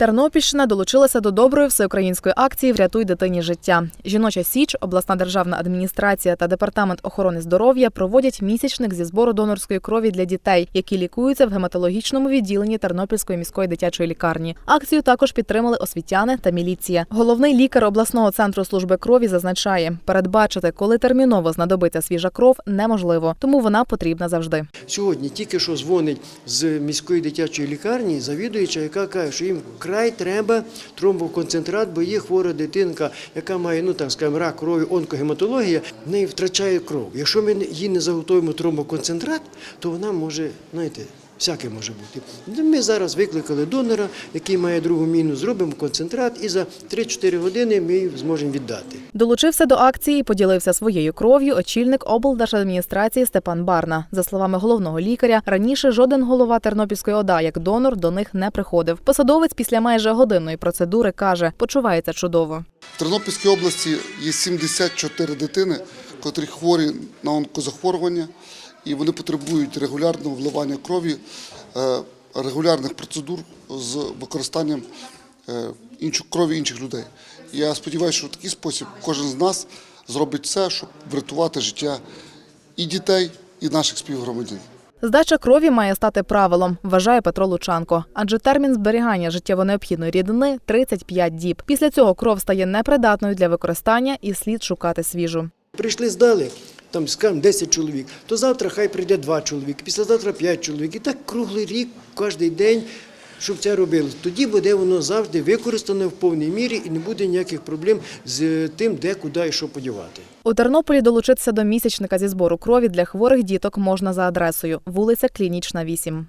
Тернопільщина долучилася до доброї всеукраїнської акції Врятуй дитині життя. Жіноча січ, обласна державна адміністрація та департамент охорони здоров'я проводять місячник зі збору донорської крові для дітей, які лікуються в гематологічному відділенні Тернопільської міської дитячої лікарні. Акцію також підтримали освітяни та міліція. Головний лікар обласного центру служби крові зазначає, передбачити, коли терміново знадобиться свіжа кров, неможливо, тому вона потрібна завжди. Сьогодні тільки що дзвонить з міської дитячої лікарні завідуюча, яка каже, що їм вкрай треба тромбоконцентрат, бо є хвора дитинка, яка має ну так скажімо, рак крові, онкогематологія, в неї втрачає кров. Якщо ми їй не заготуємо тромбоконцентрат, то вона може, знаєте. Всяке може бути. Ми зараз викликали донора, який має другу міну, зробимо концентрат, і за 3-4 години ми її зможемо віддати. Долучився до акції і поділився своєю кров'ю очільник облдержадміністрації Степан Барна. За словами головного лікаря, раніше жоден голова Тернопільської ОДА як донор до них не приходив. Посадовець після майже годинної процедури каже, почувається чудово. В Тернопільській області є 74 дитини, котрі хворі на онкозахворювання, і вони потребують регулярного вливання крові, е, регулярних процедур з використанням е, крові інших людей. Я сподіваюся, що в такий спосіб кожен з нас зробить все, щоб врятувати життя і дітей, і наших співгромадян. Здача крові має стати правилом, вважає Петро Лучанко. Адже термін зберігання життєво необхідної рідини 35 діб. Після цього кров стає непридатною для використання і слід шукати свіжу. Прийшли, здали, там, скажімо, 10 чоловік, то завтра хай прийде 2 чоловіки, післязавтра 5 чоловік. І так круглий рік, кожен день, щоб це робили. Тоді буде воно завжди використане в повній мірі і не буде ніяких проблем з тим, де, куди і що подівати. У Тернополі долучитися до місячника зі збору крові для хворих діток можна за адресою вулиця Клінічна, 8.